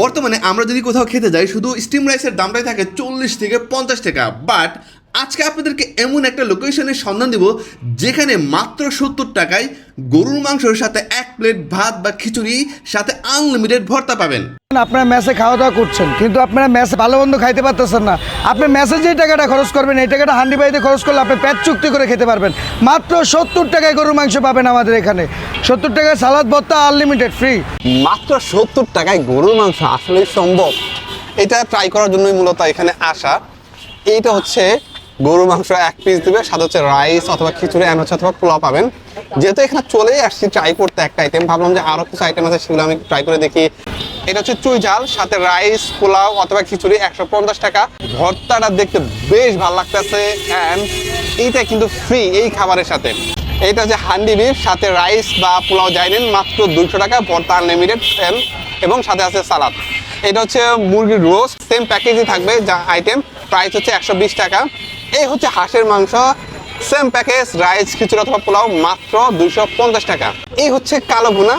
বর্তমানে আমরা যদি কোথাও খেতে যাই, শুধু স্টিম রাইসের দামটাই থাকে চল্লিশ থেকে পঞ্চাশ টাকা। বাট আজকে আপনাদেরকে এমন একটা লোকেশনের সন্ধান দিব, যেখানে মাত্র সত্তর টাকায় গরুর মাংসের সাথে এক প্লেট ভাত বা খিচুড়ি, সাথে আনলিমিটেড ভর্তা পাবেন। আপনারা ম্যাচে খাওয়া দাওয়া করছেন, কিন্তু আপনারা ম্যাচে ভালো মন্দ খাইতে পারতেছেন না। আপনি ম্যাচে যে টাকাটা খরচ করবেন, এই টাকাটা হান্ডি বাড়িতে খরচ করলে আপনি পেট চুক্তি করে খেতে পারবেন। মাত্র সত্তর টাকায় গরুর মাংস পাবেন আমাদের এখানে। সত্তর টাকায় সালাদ ভর্তা আনলিমিটেড ফ্রি মাত্র সত্তর টাকায় গরুর মাংস, আসলেই সম্ভব। এটা ট্রাই করার জন্যই মূলত এখানে আসা। এইটা হচ্ছে গরুর মাংস এক পিস দিবে সাথে হচ্ছে রাইস অথবা খিচুড়ি এন্ড হচ্ছে অথবা পোলাও পাবেন। যেহেতু এখানে চলেই আসছি ট্রাই করতে একটা আইটেম ভাবলাম যে আরও কিছু আইটেম আছে, সেগুলো আমি ট্রাই করে দেখি। এটা হচ্ছে চুই ঝাল, সাথে রাইস পোলাও অথবা খিচুড়ি, একশো পঞ্চাশ টাকা। ভর্তাটা দেখতে বেশ ভালো লাগতেছে অ্যান্ড এইটা কিন্তু ফ্রি এই খাবারের সাথে। এটা হচ্ছে হান্ডি বিফ, সাথে রাইস বা পোলাও যাই নেন, মাত্র দুশো টাকা, ভর্তা আনলিমিটেড এবং সাথে আছে সালাদ। এটা হচ্ছে মুরগির রোস্ট সেম প্যাকেজই থাকবে যা আইটেম প্রাইস হচ্ছে একশো বিশ টাকা। এই হচ্ছে হাঁসের মাংস সেম প্যাকেজ রাইস খিচুড়ি অথবা পোলাও, মাত্র দুইশো পঞ্চাশ টাকা। এই হচ্ছে কালো ভুনা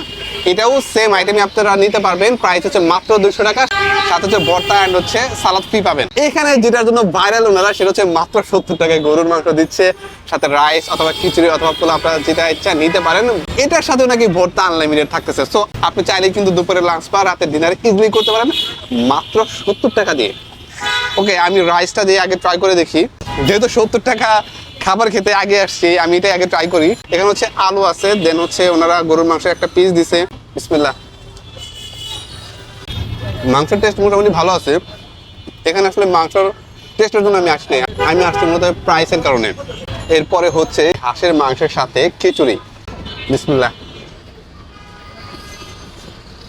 এটাও সেম আইটেমই আপনারা নিতে পারবেন। প্রাইস হচ্ছে মাত্র দুশো টাকা। সাথে হচ্ছে ভর্তা অ্যান্ড হচ্ছে সালাদ ফ্রি পাবেন। এখানে যেটার জন্য ভাইরাল ওনারা, সেটা হচ্ছে মাত্র সত্তর টাকায় গরুর মাংস দিচ্ছে। সাথে রাইস অথবা খিচুড়ি অথবা পোলাও, আপনারা যেটা ইচ্ছা নিতে পারেন। এটার সাথে নাকি ভর্তা আনলিমিটেড থাকতেছে। সো আপনি চাইলে কিন্তু দুপুরে লাঞ্চ বা রাতের ডিনার ইজিলি করতে পারেন। মাত্র সত্তর টাকা দিয়ে। ওকে আমি রাইসটা দিয়ে আগে ট্রাই করে দেখি। যেহেতু সত্তর টাকা খাবার খেতে আগে আসছি, আমি এটাই আগে ট্রাই করি। এখানে হচ্ছে আলু আছে দেন হচ্ছে ওনারা গরুর মাংসের একটা পিস দিছে। বিসমিল্লাহ। মাংসের টেস্ট মোটামুটি ভালো আছে। এখানে আসলে মাংসর টেস্টের জন্য আমি আসছি আমি আসছি মূলত প্রাইসের কারণে। এরপরে হচ্ছে হাঁসের মাংসের সাথে খিচুড়ি। বিসমিল্লাহ।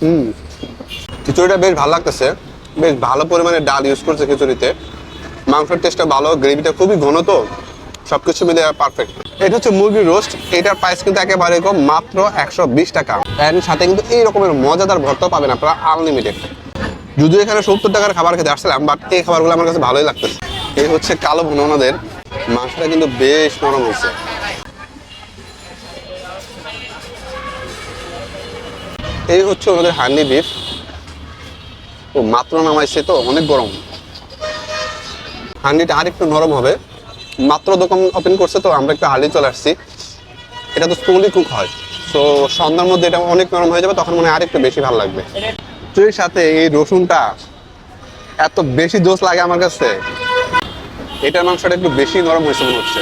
হুম। খিচুড়িটা বেশ ভালো লাগতেছে। বেশ ভালো পরিমাণে ডাল ইউজ করছে খিচুড়িতে। মাংসের টেস্টটা ভালো গ্রেভিটা খুবই ঘন তো। সব কিছু মিলে পারফেক্ট এটা হচ্ছে মুরগির রোস্ট এটার প্রাইস কিন্তু একেবারে কম মাত্র একশো বিশ টাকা। এর সাথে কিন্তু এই রকমের মজাদার ভর্তা পাবেন আপনারা আনলিমিটেড যদিও এখানে সত্তর টাকার খাবার খেতে আসছিলাম বাট এই খাবারগুলো আমার কাছে ভালোই লাগতেছে। এই হচ্ছে কালো ভুনো ওনাদের মাংসটা কিন্তু বেশ নরম হয়েছে। এই হচ্ছে ওনাদের হান্ডি বিফ ও, মাত্র নামাইছে তো, অনেক গরম। হান্ডিটা আর একটু নরম হবে। মাত্র দোকান ওপেন করছে তো আমরা একটু হার্লি চলে আসছি। এটা তো স্লোলি কুক হয়। তো সন্ধ্যার মধ্যে এটা অনেক নরম হয়ে যাবে, তখন মনে হয় আরেকটু বেশি ভালো লাগবে। চুরির সাথে এই রসুনটা, এত বেশি দোষ লাগে আমার কাছে। এটার মাংসটা একটু বেশি নরম হয়েছে মনে হচ্ছে।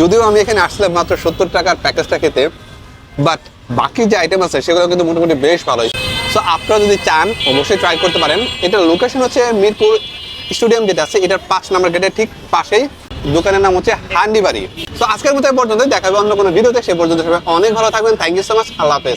যদিও আমি এখানে আসলাম মাত্র সত্তর টাকার প্যাকেজটা খেতে বাট বাকি যে আইটেম আছে, সেগুলো কিন্তু মোটামুটি বেশ ভালোই। সো আপনারা যদি চান, অবশ্যই ট্রাই করতে পারেন। এটার লোকেশন হচ্ছে মিরপুর স্টুডিয়াম যেটা আছে, এটার পাঁচ নাম্বার গেটের ঠিক পাশেই। দোকানের নাম হচ্ছে হান্ডি বাড়ি তো আজকের মতো পর্যন্ত দেখাবে অন্য কোনো ভিডিওতে। সে পর্যন্ত সবাই অনেক ভালো থাকবেন। থ্যাংক ইউ সো মাচ আল্লাহ হাফেজ।